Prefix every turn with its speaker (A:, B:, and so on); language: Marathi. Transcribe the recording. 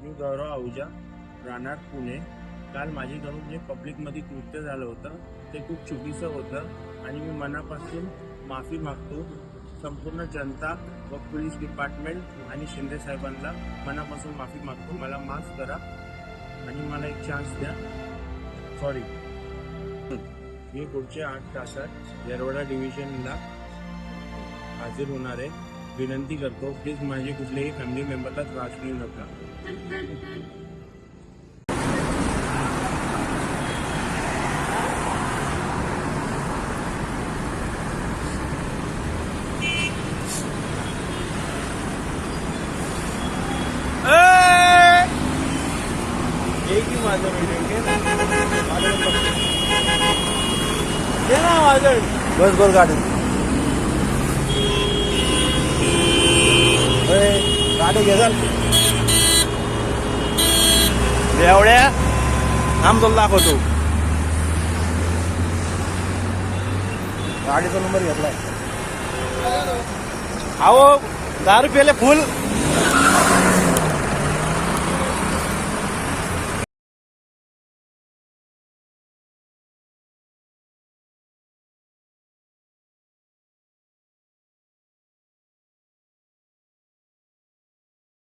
A: मी गौरव आहुजा राहणार पुणे. काल माझ्याकडून जे पब्लिकमध्ये कृत्य झालं होतं ते खूप चुकीचं होतं आणि मी मनापासून माफी मागतो. संपूर्ण जनता व पोलीस डिपार्टमेंट आणि शिंदे साहेबांना मनापासून माफी मागतो. मला माफ करा आणि मला एक चान्स द्या. सॉरी मी पुढच्या आठ तासात येरवडा डिव्हिजनला हजर होणार आहे. विनंती करतो प्लीज माझे कुठल्याही फॅमिली मेंबरला त्रास देऊ नका
B: बस बस गाडी. गाडी घे एवढ्या थांब तुला दाखवतो. गाडीचा नंबर घेतलाय. अहो दहा रुपयाले फुल